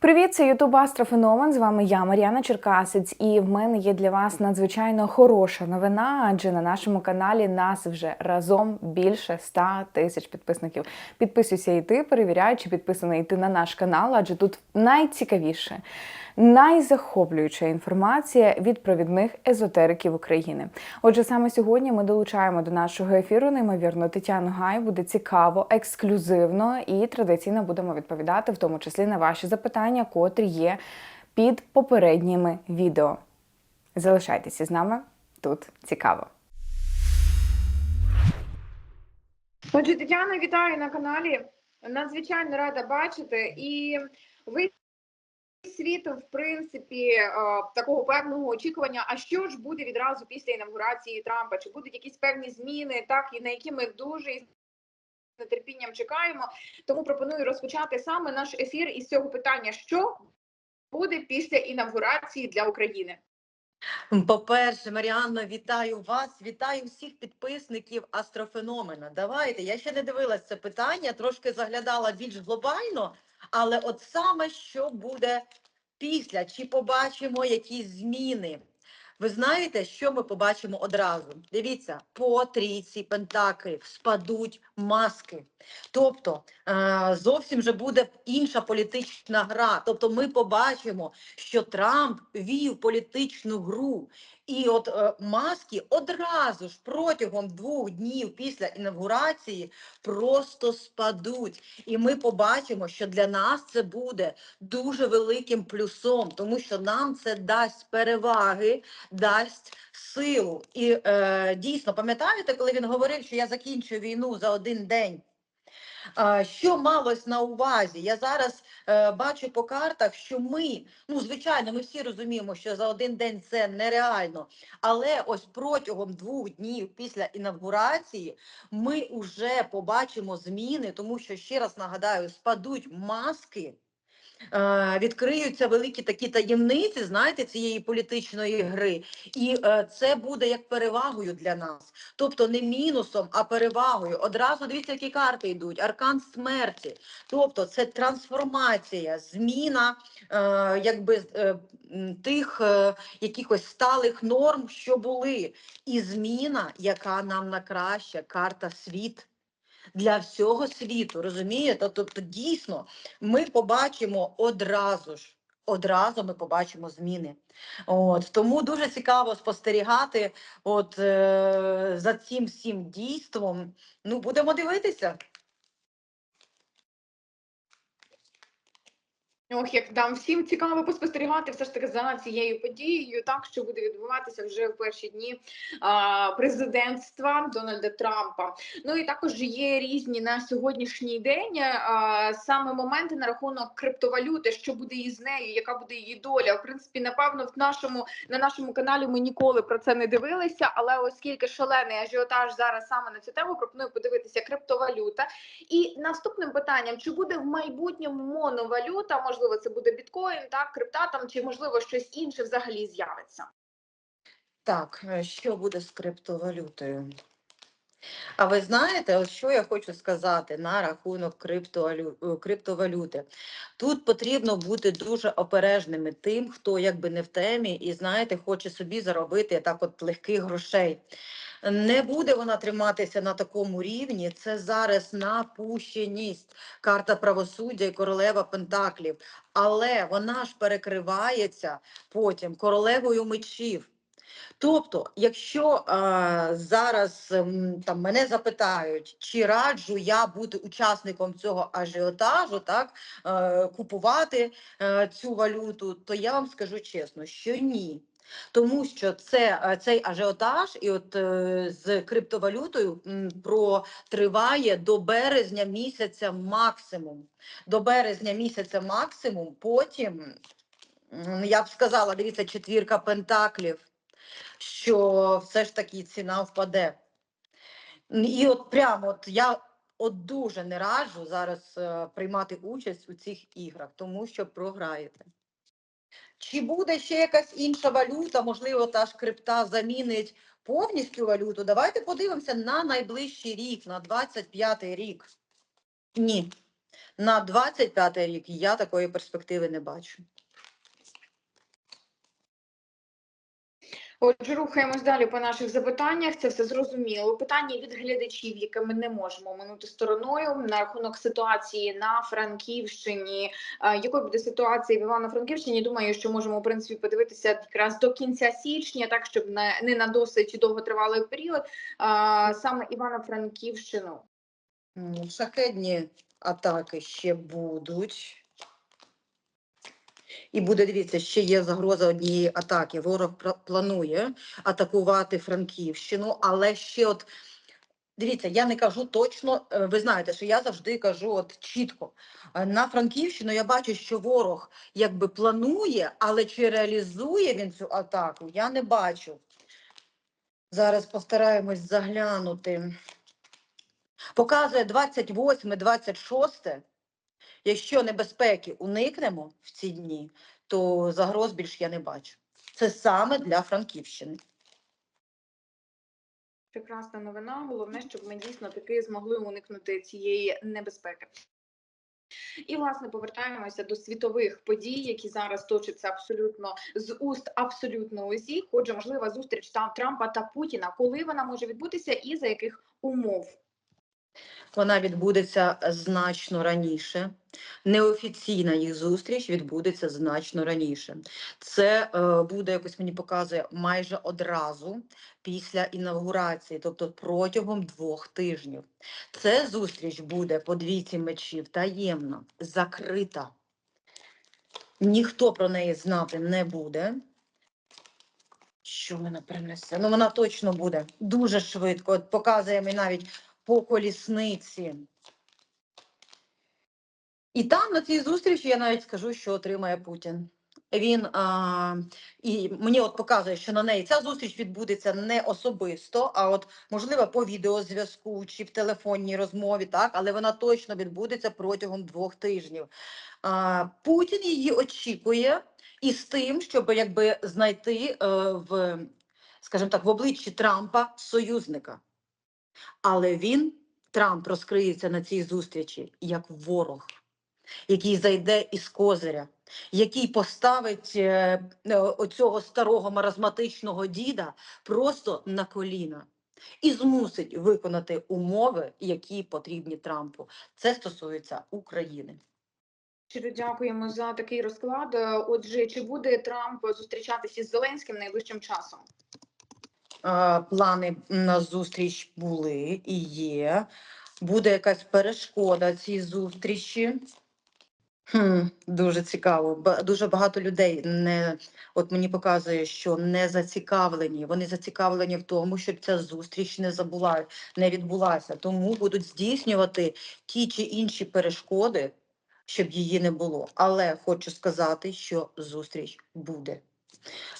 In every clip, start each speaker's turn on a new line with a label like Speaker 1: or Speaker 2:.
Speaker 1: Привіт, це Ютуб Астрофеномен. З вами я, Мар'яна Черкасець, і в мене є для вас надзвичайно хороша новина, адже на нашому каналі нас вже разом більше 100 тисяч підписників. Підписуйся і ти, перевіряй, чи підписаний ти на наш канал, адже тут найцікавіше, найзахоплююча інформація від провідних езотериків України. Отже, саме сьогодні ми долучаємо до нашого ефіру неймовірно Тетяну Гай. Буде цікаво, ексклюзивно і традиційно будемо відповідати, в тому числі на ваші запитання, котрі є під попередніми відео. Залишайтеся з нами тут цікаво.
Speaker 2: Отже, Тетяна, вітаю на каналі. Надзвичайно рада бачити. І ви світу, в принципі, е, такого певного очікування. А що ж буде відразу після інавгурації Трампа? Чи будуть якісь певні зміни, так і на які ми дуже із нетерпінням чекаємо? Тому пропоную розпочати саме наш ефір із цього питання: що буде після інавгурації для України?
Speaker 3: По-перше, Маріанно, вітаю вас, вітаю всіх підписників Астрофеномена. Давайте, я ще не дивилась це питання, трошки заглядала більш глобально, але от саме що буде після, чи побачимо якісь зміни? Ви знаєте, що ми побачимо одразу? Дивіться, по трійці пентаклів спадуть маски. Тобто е, зовсім же буде інша політична гра. Тобто, ми побачимо, що Трамп вів політичну гру, і от е, маски одразу ж протягом двох днів після інавгурації просто спадуть. І ми побачимо, що для нас це буде дуже великим плюсом, тому що нам це дасть переваги, дасть силу. І е, дійсно, пам'ятаєте, коли він говорив, що я закінчую війну за один день? Що малось на увазі? Я зараз е, бачу по картах, що ми, ну звичайно, ми всі розуміємо, що за один день це нереально. Але ось протягом двох днів після інавгурації ми вже побачимо зміни, тому що ще раз нагадаю, спадуть маски. Е, Відкриються великі такі таємниці, знаєте, цієї політичної гри, і е, це буде як перевагою для нас. Тобто не мінусом, а перевагою. Одразу дивіться, які карти йдуть. Аркан смерті. Тобто це трансформація, зміна е, якби тих якихось сталих норм, що були, і зміна, яка нам на краще, карта світ. Для всього світу, розумієте? Тобто, дійсно, ми побачимо одразу ж. Одразу ми побачимо зміни. От тому дуже цікаво спостерігати от е, за цим всім дійством. Ну, будемо дивитися.
Speaker 2: Ох, як нам всім цікаво поспостерігати все ж таки за цією подією, так що буде відбуватися вже в перші дні а, президентства Дональда Трампа. Ну і також є різні на сьогоднішній день а, саме моменти на рахунок криптовалюти, що буде із нею, яка буде її доля. В принципі, напевно, в нашому на нашому каналі ми ніколи про це не дивилися. Але оскільки шалений ажіотаж зараз саме на цю тему, пропоную подивитися криптовалюта. І наступним питанням: чи буде в майбутньому моновалюта? Можливо, це буде біткоін, так, крипта там, чи можливо щось інше взагалі з'явиться?
Speaker 3: Так, е, що буде з криптовалютою? А ви знаєте, от що я хочу сказати на рахунок е, криптовалюти? Тут потрібно бути дуже обережними тим, хто якби не в темі і знаєте, хоче собі заробити так от легких грошей. Не буде вона триматися на такому рівні. Це зараз напущеність, карта правосуддя і королева Пентаклів. Але вона ж перекривається потім королевою мечів. Тобто, якщо е, зараз ем, там мене запитають, чи раджу я бути учасником цього ажіотажу, так е, купувати е, цю валюту, то я вам скажу чесно, що ні. Тому що це цей ажіотаж, і от е, з криптовалютою протриває до березня місяця максимум. До березня місяця максимум. Потім я б сказала, дивіться, четвірка пентаклів що все ж таки ціна впаде. І от прямо от я от дуже не раджу зараз е, приймати участь у цих іграх, тому що програєте. Чи буде ще якась інша валюта, можливо, та ж крипта замінить повністю валюту? Давайте подивимося на найближчий рік, на 25-й рік. Ні. На 25 рік я такої перспективи не бачу.
Speaker 2: Отже, рухаємось далі по наших запитаннях. Це все зрозуміло. Питання від глядачів, яке ми не можемо минути стороною на рахунок ситуації на Франківщині. Якою буде ситуація в Івано-Франківщині? Думаю, що можемо в принципі подивитися якраз до кінця січня, так щоб не, на досить довготривалий період. Саме Івано-Франківщину.
Speaker 3: М, Шахедні атаки ще будуть. І буде, дивіться, ще є загроза однієї атаки. Ворог планує атакувати Франківщину, але ще от. Дивіться, я не кажу точно. е, Ви знаєте, що я завжди кажу от чітко. Е, На Франківщину я бачу, що ворог якби планує, але чи реалізує він цю атаку, я не бачу. Зараз постараємось заглянути. Показує 28, 26. Якщо небезпеки уникнемо в ці дні, то загроз більш я не бачу. Це саме для Франківщини.
Speaker 2: Прекрасна новина. Головне, щоб ми дійсно таки змогли уникнути цієї небезпеки. І власне повертаємося до світових подій, які зараз точаться абсолютно з уст абсолютно усіх. Отже, можлива зустріч Трампа та Путіна. Коли вона може відбутися і за яких умов?
Speaker 3: Вона відбудеться значно раніше. Неофіційна їх зустріч відбудеться значно раніше. Це е, буде якось мені показує майже одразу після інавгурації, тобто протягом двох тижнів. Це зустріч буде по двійці мечів таємна, закрита. Ніхто про неї знати не буде. Що вона принесе? Ну, вона точно буде дуже швидко. От показує мені навіть по колісниці. І там на цій зустрічі я навіть скажу, що отримає Путін. Він а, і мені от показує, що на неї ця зустріч відбудеться не особисто, а от можливо по відеозв'язку чи в телефонній розмові, так, але вона точно відбудеться протягом двох тижнів. А, Путін її очікує із тим, щоб якби знайти е, в, скажімо так, в обличчі Трампа союзника. Але він, Трамп, розкриється на цій зустрічі як ворог, який зайде із козиря, який поставить е, е, оцього старого маразматичного діда просто на коліна і змусить виконати умови, які потрібні Трампу. Це стосується України.
Speaker 2: Щиро дякуємо за такий розклад. Отже, чи буде Трамп зустрічатися із Зеленським найближчим часом?
Speaker 3: Плани на зустріч були і є. Буде якась перешкода цій зустрічі. Хм, дуже цікаво. Дуже багато людей не от мені показує, що не зацікавлені. Вони зацікавлені в тому, щоб ця зустріч не забула, не відбулася. Тому будуть здійснювати ті чи інші перешкоди, щоб її не було. Але хочу сказати, що зустріч буде.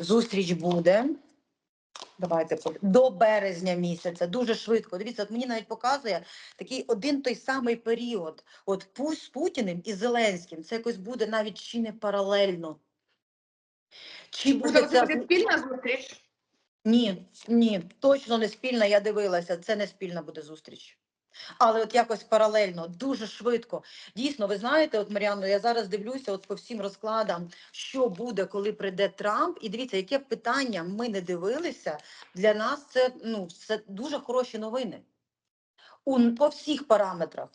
Speaker 3: Зустріч буде. Давайте до березня місяця, дуже швидко. Дивіться, от мені навіть показує такий один той самий період. От з Путіним і Зеленським. Це якось буде навіть чи не паралельно. Чи буде
Speaker 2: це
Speaker 3: це
Speaker 2: буде спільна зустріч?
Speaker 3: ні, ні, точно не спільна. Я дивилася, це не спільна буде зустріч. Але от якось паралельно, дуже швидко. Дійсно, ви знаєте, от Маріанно, я зараз дивлюся от по всім розкладам, що буде, коли прийде Трамп. І дивіться, яке питання ми не дивилися. Для нас це ну це дуже хороші новини. У по всіх параметрах.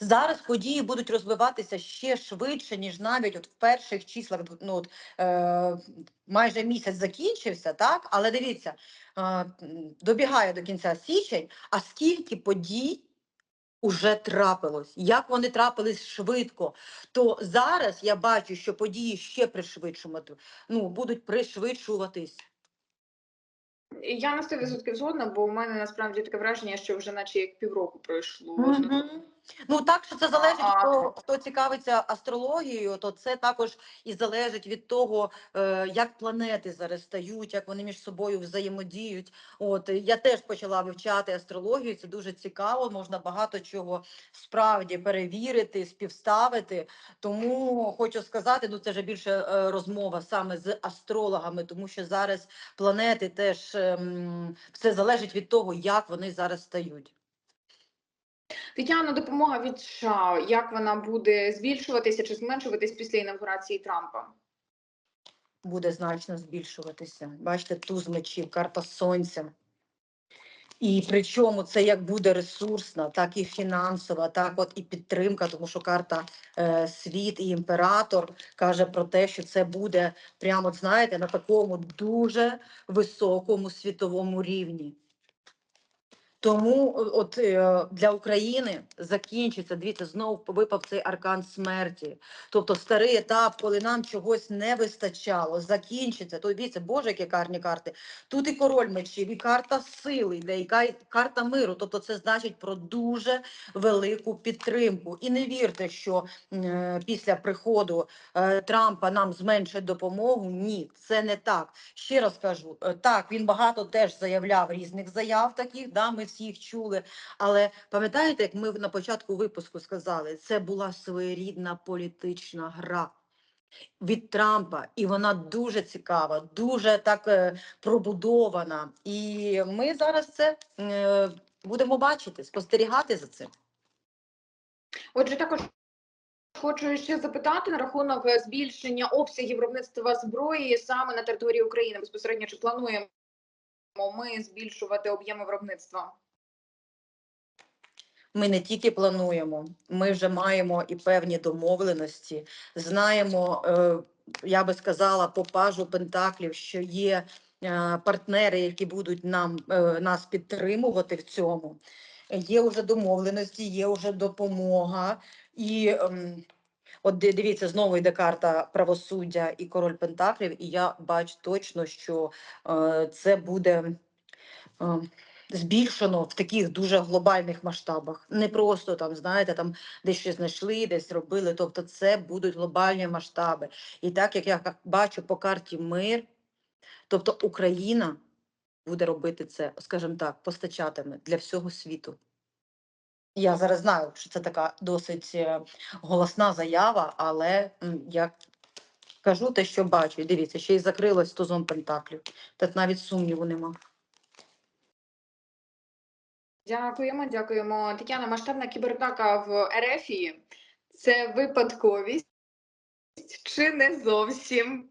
Speaker 3: Зараз події будуть розвиватися ще швидше, ніж навіть от в перших числах. Ну, от, е, майже місяць закінчився, так? Але дивіться, е, добігає до кінця січень, а скільки подій уже трапилось, як вони трапились швидко, то зараз я бачу, що події ще пришвидшувати, ну, будуть пришвидшуватись.
Speaker 2: Я на 100% згодна, бо у мене насправді таке враження, що вже наче як півроку пройшло.
Speaker 3: Мгм. Ну так що це залежить, хто, хто цікавиться астрологією, то це також і залежить від того, е, як планети зараз стають, як вони між собою взаємодіють. От я теж почала вивчати астрологію. Це дуже цікаво. Можна багато чого справді перевірити, співставити. Тому хочу сказати, ну це вже більше е, розмова саме з астрологами, тому що зараз планети теж ем, все залежить від того, як вони зараз стають.
Speaker 2: Тетяна, допомога від США, як вона буде збільшуватися чи зменшуватись після інавгурації Трампа?
Speaker 3: буде значно збільшуватися. Бачите, туз мечів, карта сонця. І причому це як буде ресурсна, так і фінансова, так от і підтримка, тому що карта е, світ і імператор каже про те, що це буде прямо, знаєте, на такому дуже високому світовому рівні. Тому от е, для України закінчиться, дивіться, знову випав цей аркан смерті. Тобто старий етап, коли нам чогось не вистачало, закінчиться. То дивіться, боже, які карні карти. Тут і король мечів, і карта сили йде, і карта миру. Тобто, це значить про дуже велику підтримку. І не вірте, що е, після приходу е, Трампа нам зменшать допомогу. Ні, це не так. Ще раз кажу, е, так він багато теж заявляв різних заяв таких. Да, ми всі їх чули. Але пам'ятаєте, як ми на початку випуску сказали, це була своєрідна політична гра від Трампа, і вона дуже цікава, дуже так е, пробудована. І ми зараз це е, будемо бачити, спостерігати за цим.
Speaker 2: Отже, також хочу ще запитати на рахунок е, збільшення обсягів виробництва зброї саме на території України. Безпосередньо чи плануємо ми збільшувати об'єми виробництва?
Speaker 3: Ми не тільки плануємо, ми вже маємо і певні домовленості. Знаємо, е, я би сказала, по пажу Пентаклів, що є е, партнери, які будуть нам е, нас підтримувати в цьому. Є вже домовленості, є вже допомога. І ем, от дивіться, знову йде карта правосуддя і король Пентаклів, і я бачу точно, що е, це буде. е, збільшено в таких дуже глобальних масштабах. Не просто там, знаєте, там десь щось знайшли, десь зробили. Тобто, це будуть глобальні масштаби. І так як я бачу по карті мир, тобто Україна буде робити це, скажімо так, постачатиме для всього світу. Я зараз знаю, що це така досить е, голосна заява, але я кажу те, що бачу. Дивіться, ще й закрилось тузом пентаклів. Так навіть сумніву нема.
Speaker 2: Дякуємо, дякуємо. Тетяна, масштабна кібератака в Ерефії це випадковість чи не зовсім?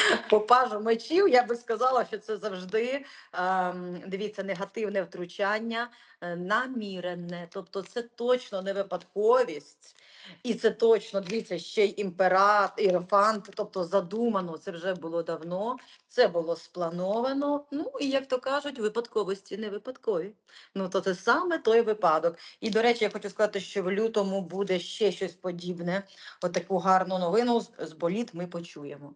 Speaker 3: По пажу мечів я би сказала, що це завжди ем, дивіться негативне втручання е, намірене. Тобто це точно не випадковість, і це точно дивіться ще й імперат, іерофант, тобто задумано. Це вже було давно. Це було сплановано. Ну і як то кажуть, випадковості не випадкові. Ну то це саме той випадок. І до речі, я хочу сказати, що в лютому буде ще щось подібне. Отаку гарну новину з боліт ми почуємо.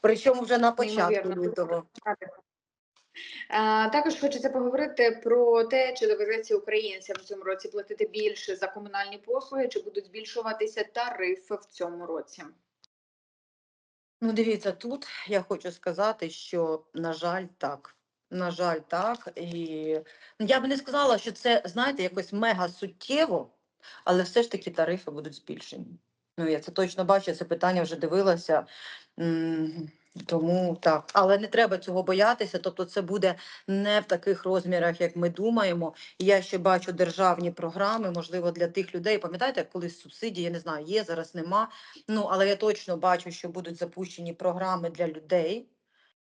Speaker 3: Причому вже на початку
Speaker 2: Неймовірно.
Speaker 3: лютого.
Speaker 2: А, також хочеться поговорити про те, чи доведеться українцям в цьому році платити більше за комунальні послуги, чи будуть збільшуватися тарифи в цьому році.
Speaker 3: Ну, дивіться, тут я хочу сказати, що, на жаль, так. На жаль, так. І ну, я би не сказала, що це, знаєте, якось мега суттєво, але все ж таки тарифи будуть збільшені. Ну, я це точно бачу, це питання вже дивилася. Тому так, але не треба цього боятися. Тобто, це буде не в таких розмірах, як ми думаємо. Я ще бачу державні програми, можливо, для тих людей. Пам'ятаєте, як колись субсидії, я не знаю, є зараз нема. Ну, але я точно бачу, що будуть запущені програми для людей,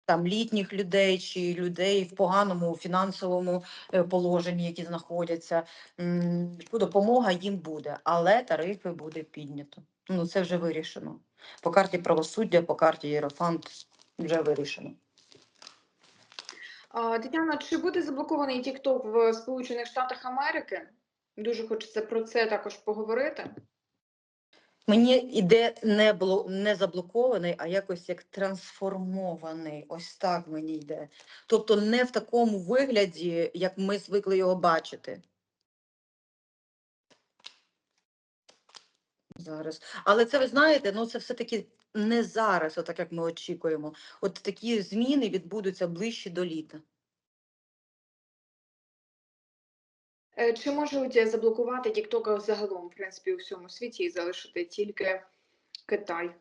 Speaker 3: там літніх людей чи людей в поганому фінансовому е, положенні, які знаходяться. Допомога їм буде, але тарифи буде піднято. Ну, це вже вирішено. По карті правосуддя, по карті Єрофант вже вирішено.
Speaker 2: Тетяна, чи буде заблокований TikTok в Сполучених Штатах Америки? Дуже хочеться про це також поговорити.
Speaker 3: Мені іде не було не заблокований, а якось як трансформований. Ось так мені йде. Тобто не в такому вигляді, як ми звикли його бачити. Зараз. Але це ви знаєте, ну це все-таки не зараз, отак як ми очікуємо. От такі зміни відбудуться ближче до літа.
Speaker 2: Е, Чи можуть заблокувати TikTok загалом, в принципі, у всьому світі і залишити тільки Китай?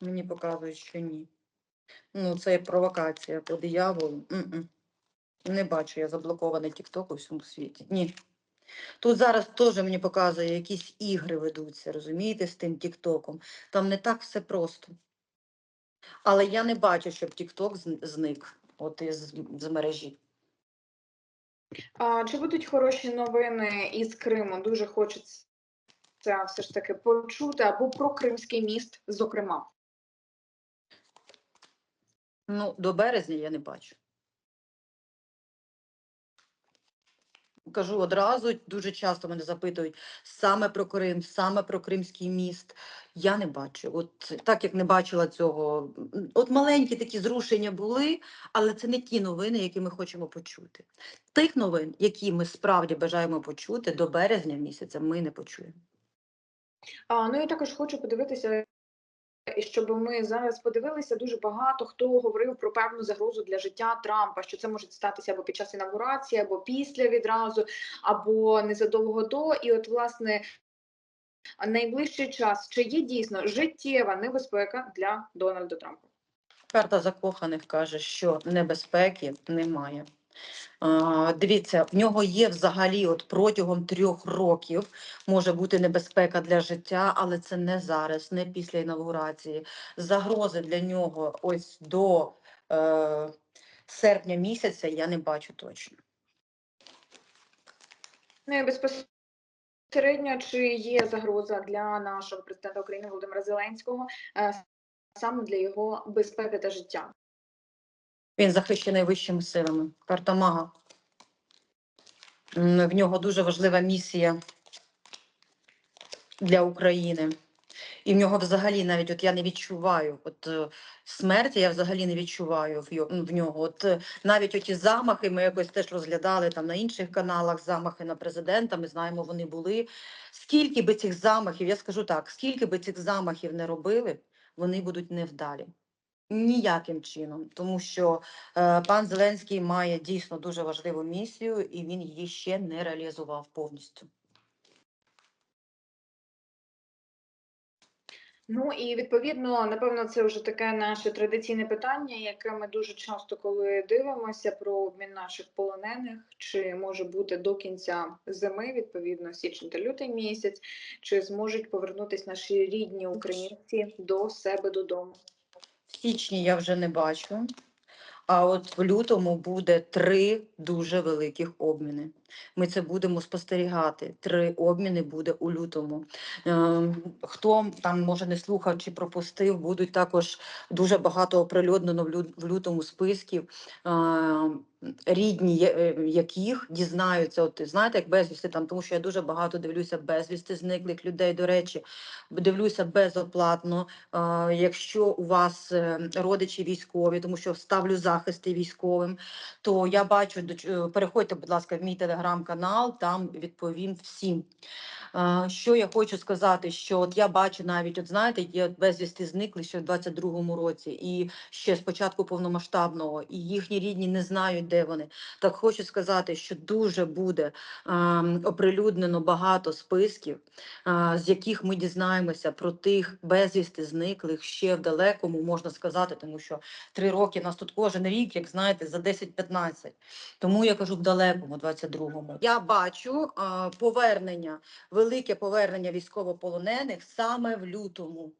Speaker 3: Мені показують, що ні. Ну, це провокація по дияволу. Не бачу я заблокований TikTok у всьому світі. Ні. Тут зараз теж мені показує, якісь ігри ведуться, розумієте, з тим Тіктоком. Там не так все просто. Але я не бачу, щоб зн- зник от із з мережі.
Speaker 2: А, чи будуть хороші новини із Криму? Дуже хочеться це все ж таки почути, або про Кримський міст, зокрема.
Speaker 3: Ну, до березня я не бачу. Кажу одразу, дуже часто мене запитують саме про Крим, саме про Кримський міст. Я не бачу. От так як не бачила цього. От маленькі такі зрушення були, але це не ті новини, які ми хочемо почути. Тих новин, які ми справді бажаємо почути, до березня місяця ми не почуємо.
Speaker 2: А, ну і також хочу подивитися, щоб ми зараз подивилися, дуже багато хто говорив про певну загрозу для життя Трампа, що це може статися або під час інаугурації, або після відразу, або незадовго до. І от, власне, найближчий час чи є дійсно життєва небезпека для Дональда Трампа?
Speaker 3: Карта закоханих каже, що небезпеки немає. Дивіться, в нього є взагалі от протягом трьох років може бути небезпека для життя, але це не зараз, не після інаугурації. Загрози для нього ось до е, серпня місяця я не бачу точно.
Speaker 2: Ну і безпосередньо, чи є загроза для нашого президента України Володимира Зеленського е, саме для його безпеки та життя?
Speaker 3: Він захищений вищими силами. Карта мага. В нього дуже важлива місія для України. І в нього взагалі навіть от я не відчуваю от е, смерті, я взагалі не відчуваю в, нього. От е, навіть оті замахи ми якось теж розглядали там на інших каналах. Замахи на президента. Ми знаємо, вони були. Скільки би цих замахів, я скажу так, скільки би цих замахів не робили, вони будуть невдалі. Ніяким чином, тому що е, пан Зеленський має дійсно дуже важливу місію, і він її ще не реалізував повністю.
Speaker 2: Ну і відповідно, напевно, це вже таке наше традиційне питання, яке ми дуже часто, коли дивимося про обмін наших полонених, чи може бути до кінця зими, відповідно, січень та лютий місяць, чи зможуть повернутися наші рідні українці до себе додому.
Speaker 3: Січні я вже не бачу. А от в лютому буде три дуже великих обміни. Ми це будемо спостерігати. Три обміни буде у лютому. Ем, Хто там може не слухав чи пропустив, будуть також дуже багато оприлюднено в лютому списків. ем, Рідні е, яких дізнаються, от знаєте, як безвісти там, тому що я дуже багато дивлюся безвісти зниклих людей. До речі, дивлюся безоплатно. Е, Якщо у вас е, родичі військові, тому що ставлю захисти військовим, то я бачу, переходьте, будь ласка, в мій телеграм-канал, там відповім всім. Що я хочу сказати, що от я бачу навіть, от знаєте, є безвісти зникли ще в 22-му році, і ще з початку повномасштабного, і їхні рідні не знають, де вони. Так хочу сказати, що дуже буде оприлюднено багато списків, з яких ми дізнаємося про тих безвісти зниклих ще в далекому, можна сказати, тому що три роки нас тут кожен рік, як знаєте, за 10-15. Тому я кажу в далекому, 22-му. Я бачу повернення, велике повернення військовополонених саме в лютому.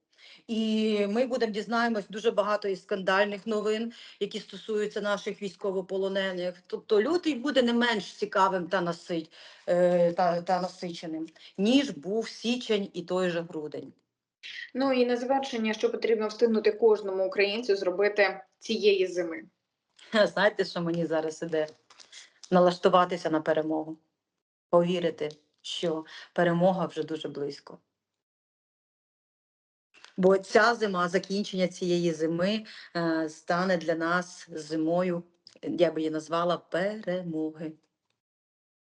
Speaker 3: І ми будемо дізнаємось дуже багато і скандальних новин, які стосуються наших військовополонених. Тобто лютий буде не менш цікавим та насить е, та, та насиченим, ніж був січень і той же грудень.
Speaker 2: Ну і на завершення, що потрібно встигнути кожному українцю зробити цієї зими.
Speaker 3: Знаєте, що мені зараз іде? Налаштуватися на перемогу, повірити, що перемога вже дуже близько. Бо ця зима, закінчення цієї зими е, стане для нас зимою, я би її назвала перемоги.